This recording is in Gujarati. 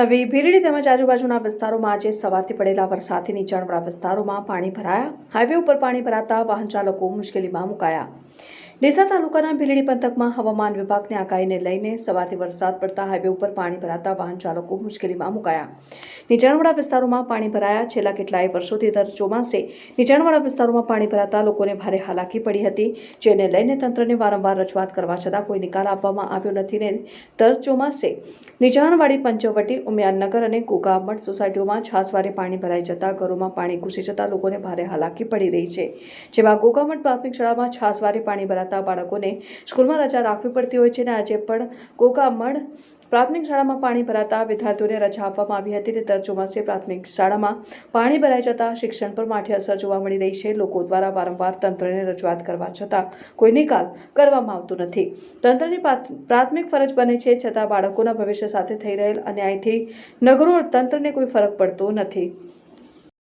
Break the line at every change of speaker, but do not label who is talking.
નવી ભીલડી તેમજ આજુબાજુના વિસ્તારોમાં આજે સવારથી પડેલા વરસાદથી નીચાણવાળા વિસ્તારોમાં પાણી ભરાયા. હાઈવે ઉપર પાણી ભરાતા વાહન ચાલકો મુશ્કેલીમાં મુકાયા. ડીસા તાલુકાના ભીલડી પંથકમાં હવામાન વિભાગની આગાહીને લઈને સવારથી વરસાદ પડતા હાઈવે ઉપર પાણી ભરાતા વાહન ચાલકો મુશ્કેલીમાં મુકાયા. નીચાણવાળા વિસ્તારોમાં પાણી ભરાયા. છેલ્લા કેટલાય વર્ષોથી દર ચોમાસે નીચાણવાળા વિસ્તારોમાં પાણી ભરાતા લોકોને ભારે હાલાકી પડી હતી, જેને લઈને તંત્રને વારંવાર રજૂઆત કરવા છતાં કોઈ નિકાલ આપવામાં આવ્યો નથી ને દર ચોમાસે નીચાણવાળી પંચવટી ઉમિયાનગર અને ગોગામઠ સોસાયટીઓમાં છાસવારે પાણી ભરાઈ જતા ઘરોમાં પાણી ઘૂસી જતા લોકોને ભારે હાલાકી પડી રહી છે. જેમાં ગોગામઠ પ્રાથમિક શાળામાં છાસવારે પાણી ભરાતા બાળકોને સ્કૂલમાં રજા રાખવી પડતી હોય છે અને આજે પણ ગોગામઠ પ્રાથમિક શાળામાં પાણી ભરાતા વિદ્યાર્થીઓને રજા આપવામાં આવી હતી અને દર ચોમાસે પ્રાથમિક શાળામાં પાણી ભરાઈ જતા શિક્ષણ પર માઠી અસર જોવા મળી રહી છે. લોકો દ્વારા વારંવાર તંત્રને રજૂઆત કરવા છતાં કોઈ નિકાલ કરવામાં આવતો નથી. તંત્રની પ્રાથમિક ફરજ બને છે છતાં બાળકોના ભવિષ્ય સાથે થઈ રહેલ અન્યાયથી નગરો તંત્રને કોઈ ફરક પડતો નથી.